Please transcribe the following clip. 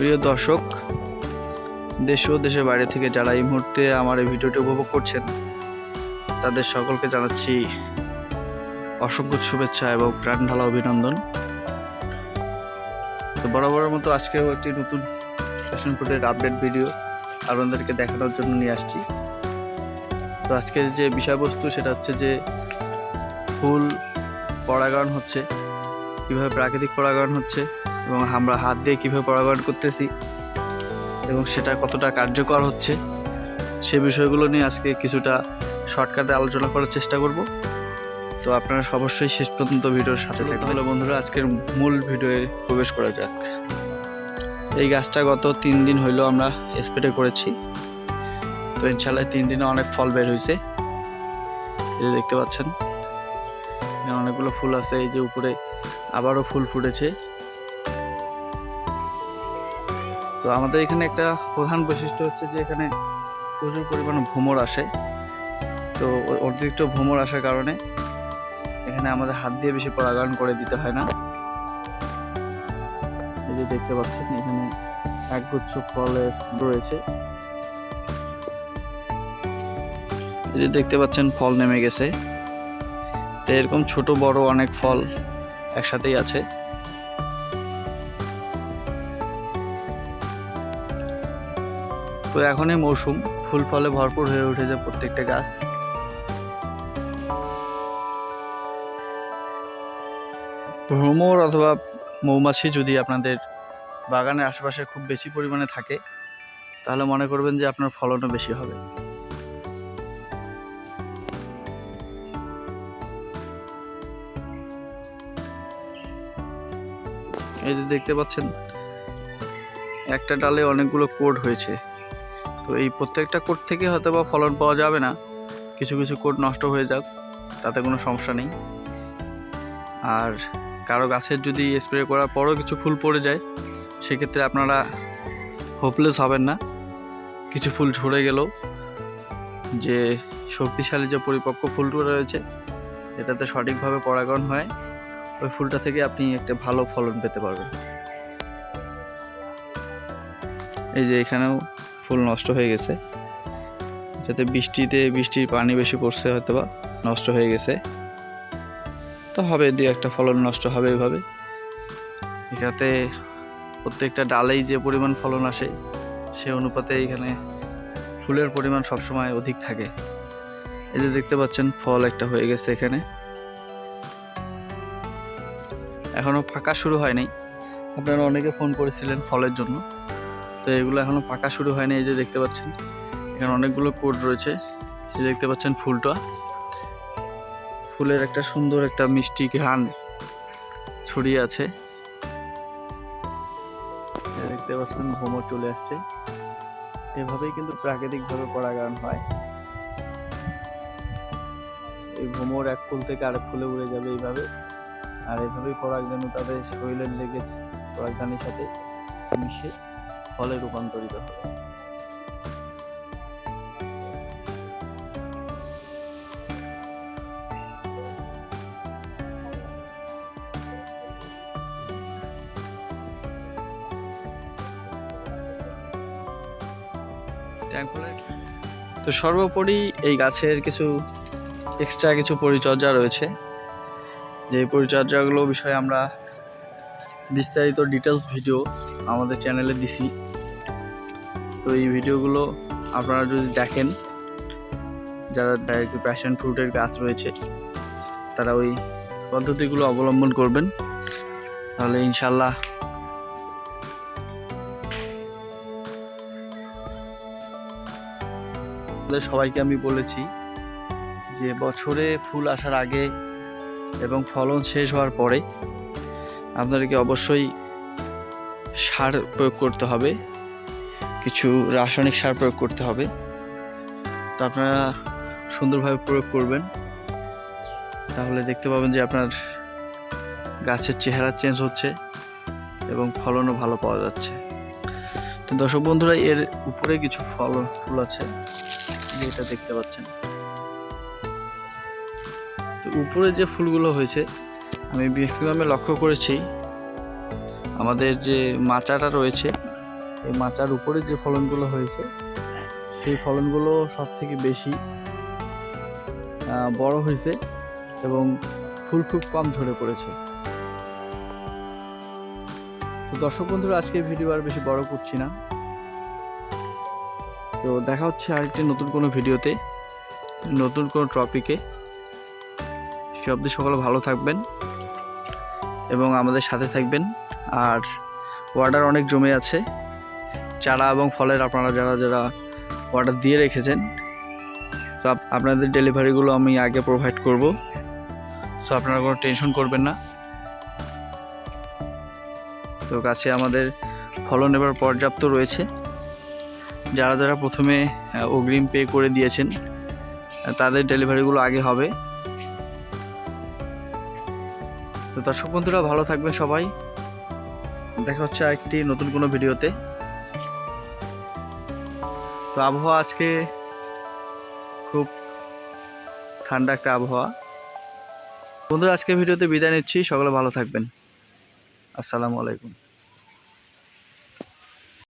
প্রিয় দর্শক, দেশ ও দেশের বাইরে থেকে যারা এই মুহূর্তে আমার এই ভিডিওটি উপভোগ করছেন, তাদের সকলকে জানাচ্ছি অসংখ্য শুভেচ্ছা এবং প্রাণ ঢালা অভিনন্দন। তো বরাবরের মতো আজকেও একটি নতুন ফ্যাশন ফুডের আপডেট ভিডিও আপনাদেরকে দেখানোর জন্য নিয়ে আসছি। তো আজকের যে বিষয়বস্তু, সেটা হচ্ছে যে ফুল পরাগায়ন হচ্ছে, কীভাবে প্রাকৃতিক পরাগায়ন হচ্ছে এবং আমরা হাত দিয়ে কীভাবে পরাগায়ন করতেছি এবং সেটা কতটা কার্যকর হচ্ছে সে বিষয়গুলো নিয়ে আজকে কিছুটা শর্টকাটে আলোচনা করার চেষ্টা করব। তো আপনারা অবশ্যই শেষ পর্যন্ত ভিডিওর সাথে থাকবেন। তাহলে বন্ধুরা আজকের মূল ভিডিওয়ে প্রবেশ করা যাক। এই গাছটা গত তিন দিন হইল আমরা স্প্রে করেছি। তো ইনশাল্লাহ তিন দিনে অনেক ফল বের হয়েছে এই দেখতে পাচ্ছেন অনেকগুলো ফুল আছে এই যে উপরে আবারও ফুল ফুটেছে। তো আমাদের এখানে একটা প্রধান বৈশিষ্ট্য হচ্ছে যে এখানে প্রচুর পরিমাণে ভ্রমর আসে। তো অতিরিক্ত ভ্রমর আসার কারণে এখানে আমাদের হাত দিয়ে বেশি পরাগায়ন করে দিতে হয় না। এই যে দেখতে পাচ্ছেন, এখানে একগুচ্ছ ফলের রয়েছে। এই যে দেখতে পাচ্ছেন, ফল নেমে গেছে। তো এরকম ছোট বড় অনেক ফল একসাথেই আছে। তো এখনই মৌসুম, ফুল ফলে ভরপুর হয়ে উঠেছে প্রত্যেকটা গাছ। ভ্রমর অথবা মৌমাছি যদি আপনাদের বাগানের আশেপাশে খুব বেশি পরিমাণে থাকে, তাহলে মনে করবেন যে আপনার ফলনও বেশি হবে। এই যে দেখতে পাচ্ছেন, একটা ডালে অনেকগুলো কোড হয়েছে। তো এই প্রত্যেকটা কোড থেকে হয়তো বা ফলন পাওয়া যাবে না। কিছু কিছু কোড নষ্ট হয়ে যাক, তাতে কোনো সমস্যা নেই। আর কারও গাছের যদি স্প্রে করার পরও কিছু ফুল পড়ে যায়, সেক্ষেত্রে আপনারা হোপলেস হবেন না। কিছু ফুল ঝরে গেলেও যে শক্তিশালী যে পরিপক্ক ফুলটা রয়েছে, এটাতে সঠিকভাবে পরাগণ হয়, ওই ফুলটা থেকে আপনি একটা ভালো ফলন পেতে পারবেন। এই যে এখানেও ফুল নষ্ট হয়ে গেছে। যাতে বৃষ্টিতে, বৃষ্টির পানি বেশি পড়ছে হয়তো বা নষ্ট হয়ে গেছে। তো হবে দু একটা ফলন নষ্ট হবে এভাবে। এখানে প্রত্যেকটা ডালেই যে পরিমাণ ফলন আসে, সে অনুপাতে এখানে ফুলের পরিমাণ সবসময় অধিক থাকে। এই যে দেখতে পাচ্ছেন, ফল একটা হয়ে গেছে এখানে। এখনও ফাঁকা শুরু হয়নি। আপনারা অনেকে ফোন করেছিলেন ফলের জন্য। তো এগুলো এখনও পাকা শুরু হয়নি, এই যে দেখতে পাচ্ছেন। এখানে অনেকগুলো কোড রয়েছে। এই দেখতে পাচ্ছেন ফুলটা। ফুলের একটা সুন্দর একটা মিষ্টি ঘ্রাণ ছড়িয়ে আছে। দেখতে পাচ্ছেন ভ্রমর চলে আসছে। এভাবেই কিন্তু প্রাকৃতিকভাবে পরাগায়ন হয়। এই ভ্রমর এক ফুল থেকে আরেক ফুলে উড়ে যাবে এইভাবে। আর এভাবেই পরাগরেণু তাদের শরীরের লেগে পরাগধানীর সাথে মিশে। ফলে রূপান্তরিত তো সর্বোপরি এই গাছের কিছু এক্সট্রা কিছু পরিচর্যা রয়েছে। যে পরিচর্যাগুলো বিষয়ে আমরা বিস্তারিত ডিটেলস ভিডিও আমাদের চ্যানেলে দিছি। তো এই ভিডিওগুলো আপনারা যদি দেখেন, যারা ডাইরেক্ট প্যাশন ফ্রুটের গাছ রয়েছে, তারা ওই পদ্ধতিগুলো অবলম্বন করবেন। তাহলে ইনশাল্লাহ সবাইকে আমি বলেছি যে বছরে ফুল আসার আগে এবং ফলন শেষ হওয়ার পরে আপনাদেরকে অবশ্যই সার প্রয়োগ করতে হবে, কিছু রাসায়নিক সার প্রয়োগ করতে হবে। তো আপনারা সুন্দরভাবে প্রয়োগ করবেন। তাহলে দেখতে পাবেন যে আপনার গাছের চেহারা চেঞ্জ হচ্ছে এবং ফলনও ভালো পাওয়া যাচ্ছে। তো দর্শক বন্ধুরা, এর উপরে কিছু ফল, ফুল আছে যেটা দেখতে পাচ্ছেন। তো উপরে যে ফুলগুলো হয়েছে আমি ম্যাক্সিমামে লক্ষ্য করেছি, আমাদের যে মাচাটা রয়েছে, এই মাচার উপরে যে ফলনগুলো হয়েছে, সেই ফলনগুলো সব থেকে বেশি বড় হয়েছে এবং ফুল খুব কম ঝরে পড়েছে। তো দর্শক বন্ধুরা, আজকের ভিডিও আর বেশি বড় করছি না। তো দেখা হচ্ছে আরেকটি নতুন কোনো ভিডিওতে নতুন কোনো টপিকে সে অবধি সকলে ভালো থাকবেন। এবং আমাদের সাথে থাকবেন। আর অর্ডার অনেক জমে আছে। চারা এবং ফলের আপনারা যারা যারা অর্ডার দিয়ে রেখেছেন, তো আপনাদের ডেলিভারিগুলো আমি আগে প্রোভাইড করব। সো আপনারা কোনো টেনশন করবেন না। তো গাছে আমাদের ফলন এবার পর্যাপ্ত রয়েছে। যারা যারা প্রথমে অগ্রিম পে করে দিয়েছেন, তাদের ডেলিভারিগুলো আগে হবে। তো দর্শক বন্ধুরা, ভালো থাকবেন সবাই। দেখা হচ্ছে একটি নতুন কোনো ভিডিওতে। তো আবহাওয়া আজকে খুব ঠান্ডা একটা আবহাওয়া। বন্ধুরা আজকে ভিডিওতে বিদায় নিচ্ছি। সকলে ভালো থাকবেন। আসসালামু আলাইকুম।